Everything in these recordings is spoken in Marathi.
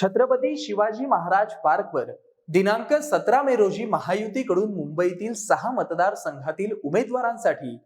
छत्रपती शिवाजी महाराज पार्कवर दिनांक सतरा मे रोजी महायुतीकडून मुंबईतील सहा मतदारसंघातील उमेदवारांसाठी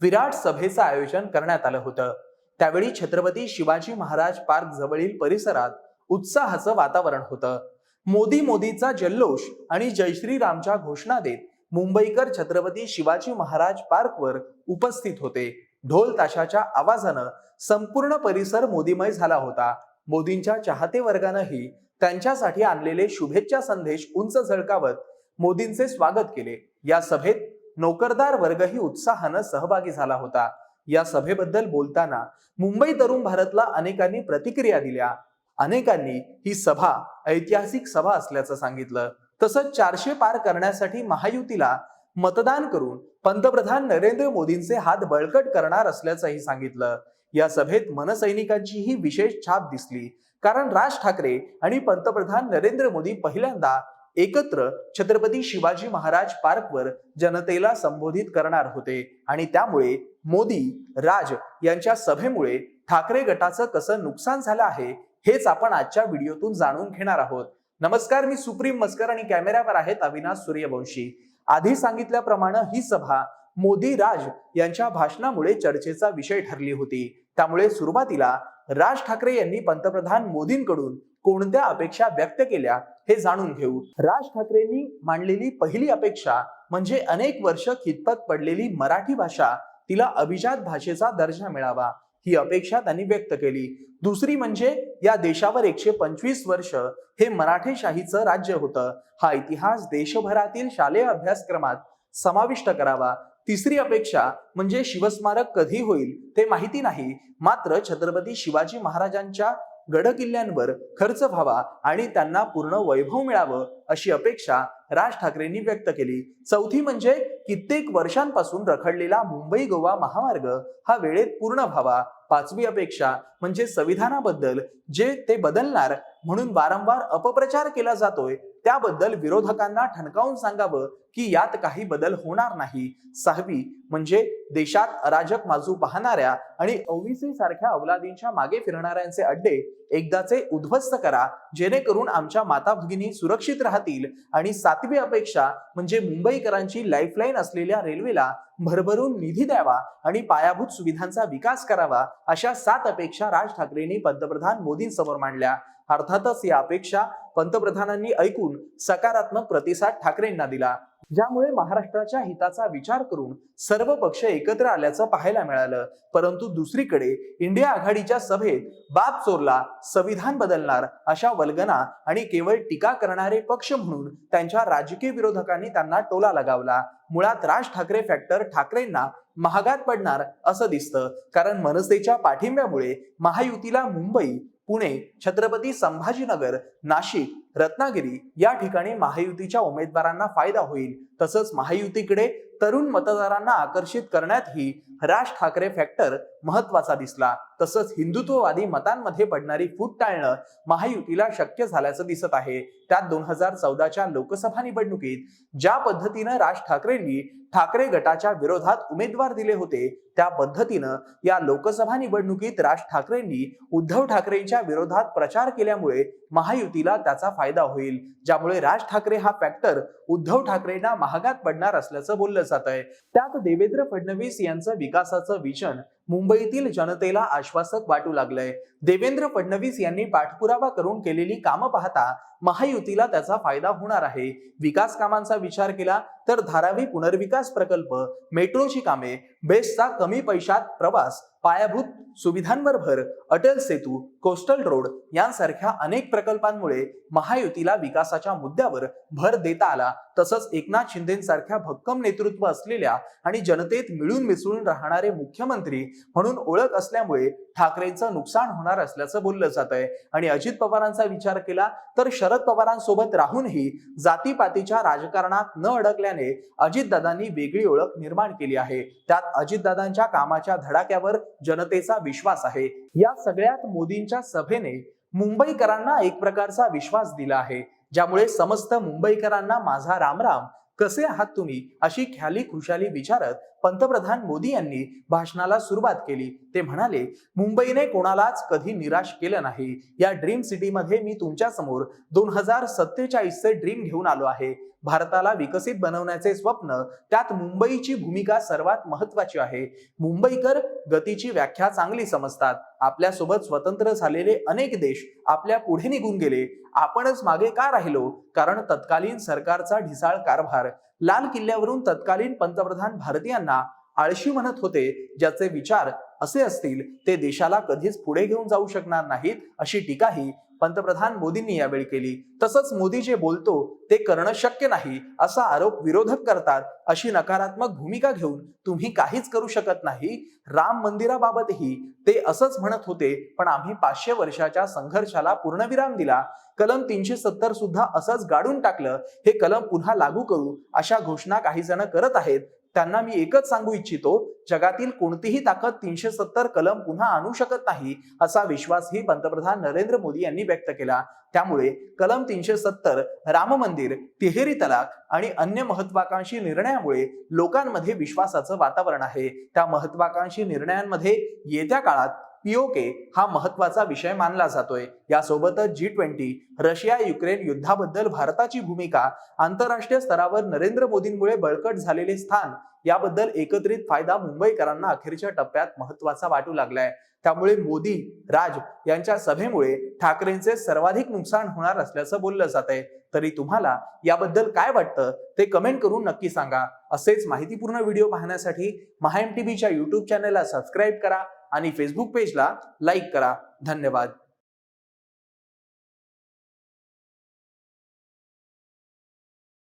विराट सभेचं आयोजन करण्यात आलं होतं. त्यावेळी छत्रपती शिवाजी महाराज पार्क जवळील परिसरात उत्साहाचं वातावरण होतं. मोदी मोदीचा जल्लोष आणि जयश्रीरामच्या घोषणा देत मुंबईकर छत्रपती शिवाजी महाराज पार्कवर उपस्थित होते. ढोल ताशाच्या आवाजानं संपूर्ण परिसर मोदीमय झाला होता. मोदींच्या चाहते वर्गानंही त्यांच्यासाठी आणलेले शुभेच्छा संदेश उंच झळकावत मोदींचे स्वागत केले. या सभेत नोकरदार वर्गही उत्साहानं सहभागी झाला होता. या सभेबद्दल बोलताना मुंबई तरुण भारतला अनेकांनी प्रतिक्रिया दिल्या. अनेकांनी ही सभा ऐतिहासिक सभा असल्याचं सांगितलं. तसंच चारशे पार करण्यासाठी महायुतीला मतदान करून पंतप्रधान नरेंद्र मोदींचे हात बळकट करणार असल्याचंही सांगितलं. या सभेत मनसैनिकांचीही विशेष छाप दिसली. कारण राज ठाकरे आणि पंतप्रधान नरेंद्र मोदी पहिल्यांदा एकत्र छत्रपती शिवाजी महाराज पार्कवर जनतेला संबोधित करणार होते. आणि त्यामुळे मोदी राज यांच्या सभेमुळे ठाकरे गटाचं कसं नुकसान झालं आहे हेच आपण आजच्या व्हिडिओतून जाणून घेणार आहोत. नमस्कार मी सुप्रीम मस्कर आणि कॅमेऱ्यावर आहेत अविनाश सूर्यवंशी. आधी सांगितल्याप्रमाणे ही सभा मोदी राज यांच्या भाषणामुळे चर्चेचा विषय ठरली होती. त्यामुळे सुरुवातीला राज ठाकरे यांनी पंतप्रधान मोदींकडून कोणत्या अपेक्षा व्यक्त केल्या हे जाणून घेऊ. राज ठाकरेंनी मांडलेली पहिली अपेक्षा म्हणजे अनेक वर्ष खितपत पडलेली मराठी भाषा तिला अभिजात भाषेचा दर्जा मिळावा ही अपेक्षा त्यांनी व्यक्त केली. दुसरी म्हणजे या देशावर एकशे पंचवीस वर्ष हे मराठेशाहीचं राज्य होतं. हा इतिहास देशभरातील शालेय अभ्यासक्रमात समाविष्ट करावा तिसरी अपेक्षा म्हणजे शिवस्मारक कधी होईल ते माहिती नाही. मात्र छत्रपती शिवाजी महाराजांच्या गड किल्ल्यांवर खर्च व्हावा आणि त्यांना पूर्ण वैभव मिळावं अशी अपेक्षा राज ठाकरेंनी व्यक्त केली. चौथी म्हणजे कित्येक वर्षांपासून रखडलेला मुंबई गोवा महामार्ग हा वेळेत पूर्ण व्हावा. पाचवी अपेक्षा म्हणजे संविधानाबद्दल जे ते बदलणार म्हणून वारंवार अपप्रचार केला जातोय त्याबद्दल विरोधकांना ठणकावून सांगावं की यात काही बदल होणार नाही. सहावी म्हणजे देशात अराजक माजू पाहणाऱ्या आणि ओवीसी सारख्या अवलादींच्या मागे फिरणाऱ्यांचे अड्डे एकदाचे उद्ध्वस्त करा. जेणेकरून आमच्या माता भगिनी सुरक्षित राहतील. आणि सातवी अपेक्षा म्हणजे मुंबईकरांची लाईफलाईन असलेल्या रेल्वेला भरभरून निधी द्यावा आणि पायाभूत सुविधांचा विकास करावा अशा सात अपेक्षा राज ठाकरेंनी पंतप्रधान मोदींसमोर मांडल्या. अर्थातच या अपेक्षा पंतप्रधानांनी ऐकून सकारात्मक प्रतिसाद ठाकरेंना दिला. ज्यामुळे महाराष्ट्राच्या हिताचा विचार करून सर्व पक्ष एकत्र आल्याचं पाहायला मिळालं. परंतु दुसरीकडे इंडिया आघाडीच्या सभेत बाप चोरला संविधान बदलणार अशा वल्गना आणि केवळ टीका करणारे पक्ष म्हणून त्यांच्या राजकीय विरोधकांनी त्यांना टोला लगावला. मुळात राज ठाकरे फॅक्टर ठाकरेंना महागात पडणार असं दिसतं. कारण मनसेच्या पाठिंब्यामुळे महायुतीला मुंबई पुणे छत्रपती संभाजीनगर नाशिक रत्नागिरी या ठिकाणी महायुतीच्या उमेदवारांना फायदा होईल. तसंच महायुतीकडे तरुण मतदारांना आकर्षित करण्यातही राज ठाकरे फॅक्टर महत्त्वाचा दिसला. तसंच हिंदुत्ववादी मतांमध्ये पडणारी फूट टाळणं महायुतीला शक्य झाल्याचं दिसत आहे. त्यात दोन हजार चौदाच्या लोकसभा निवडणुकीत ज्या पद्धतीनं राज ठाकरेंनी ठाकरे गटाच्या विरोधात उमेदवार दिले होते त्या पद्धतीनं या लोकसभा निवडणुकीत राज ठाकरेंनी उद्धव ठाकरेंच्या विरोधात प्रचार केल्यामुळे महायुतीला त्याचा फायदा होईल. ज्यामुळे राज ठाकरे हा फॅक्टर उद्धव ठाकरेंना महागात पडणार असल्याचं बोललं जात आहे त्यात देवेंद्र फडणवीस यांचं विकासाचं विजन मुंबईतील जनतेला आश्वासक वाटू लागलंय. देवेंद्र फडणवीस यांनी पाठपुरावा करून केलेली कामं पाहता महायुतीला त्याचा फायदा होणार आहे. विकास कामांचा विचार केला तर धारावी पुनर्विकास प्रकल्प मेट्रोची कामे बेस्टचा कमी पैशात प्रवास पायाभूत सुविधांवर भर अटल सेतू कोस्टल रोड यांसारख्या अनेक प्रकल्पांमुळे महायुतीला विकासाच्या मुद्द्यावर भर देता आला. तसंच एकनाथ शिंदेसारख्या भक्कम नेतृत्व असलेल्या आणि जनतेत मिळून मिसळून राहणारे मुख्यमंत्री म्हणून ओळख असल्यामुळे ठाकरेंचं नुकसान होणार असल्याचं बोललं जात आहे आणि अजित पवारांचा विचार केला तर शरद पवारांसोबत राहूनही जातीपातीच्या राजकारणात न अडकल्याने अजितदादांनी वेगळी ओळख निर्माण केली आहे. त्यात अजितदादांच्या कामाच्या धडाक्यावर जनतेचा विश्वास आहे. या सगळ्यात मोदींच्या सभेने मुंबईकरांना एक प्रकारचा विश्वास दिला आहे. ज्यामुळे समस्त मुंबईकरांना माझा रामराम कसे आहात तुम्ही? अशी ख्याली खुशाली विचारत पंतप्रधान मोदी यांनी भाषणाला सुरुवात केली. ते म्हणाले मुंबईने कोणालाच कधी निराश केलं नाही. या ड्रीम सिटीमध्ये मी तुमच्यासमोर दोन हजार सत्तेचाळीसचे ड्रीम घेऊन आलो आहे. भारताला विकसित बनवण्याचे स्वप्न त्यात मुंबईची भूमिका सर्वात महत्वाची आहे. मुंबईकर गतीची व्याख्या चांगली समजतात. आपल्यासोबत स्वतंत्र झालेले अनेक देश आपल्या पुढे निघून गेले. आपणच मागे का राहिलो? कारण तत्कालीन सरकारचा ढिसाळ कारभार. लाल किल्ल्यावरून तत्कालीन पंतप्रधान भारतीयांना आळशी म्हणत होते ज्याचे विचार असे असतील ते देशाला कधीच पुढे घेऊन जाऊ शकणार नाहीत अशी टीकाही पंतप्रधान मोदींनी यावेळी केली. तसंच मोदी जे बोलतो ते करणं शक्य नाही असा आरोप विरोधक करतात अशी नकारात्मक भूमिका घेऊन तुम्ही काहीच करू शकत नाही. राम मंदिराबाबतही ते असंच म्हणत होते पण आम्ही पाचशे वर्षाच्या संघर्षाला पूर्णविराम दिला. कलम तीनशे सत्तर सुद्धा असंच गाडून टाकलं. हे कलम पुन्हा लागू करू अशा घोषणा काही जण करत आहेत त्यांना मी एकच सांगू इच्छितो जगातील कोणतीही ताकद तीनशे सत्तर कलम पुन्हा आणू शकत नाही असा विश्वासही पंतप्रधान नरेंद्र मोदी यांनी व्यक्त केला. त्यामुळे कलम तीनशे सत्तर राम मंदिर तिहेरी तलाक आणि अन्य महत्वाकांक्षी निर्णयामुळे लोकांमध्ये विश्वासाचं वातावरण आहे. त्या महत्वाकांक्षी निर्णयांमध्ये येत्या काळात पीओके हा महत्त्वाचा विषय मानला जातोय. यासोबतच जी ट्वेंटी रशिया युक्रेन युद्धाबद्दल भारताची भूमिका आंतरराष्ट्रीय स्तरावर नरेंद्र मोदींमुळे बळकट झालेले स्थान याबद्दल एकत्रित फायदा मुंबईकरांना अखेरच्या टप्प्यात महत्त्वाचा वाटू लागलाय. त्यामुळे मोदी राज यांच्या सभेमुळे ठाकरेंचे सर्वाधिक नुकसान होणार असल्याचं बोललं जात आहे तरी तुम्हाला याबद्दल काय वाटतं ते कमेंट करून नक्की सांगा. असेच माहितीपूर्ण व्हिडिओ पाहण्यासाठी महाएम टीव्हीच्या युट्यूब चॅनलला सबस्क्राईब करा. आणि फेसबुक पेजला लाईक करा. धन्यवाद.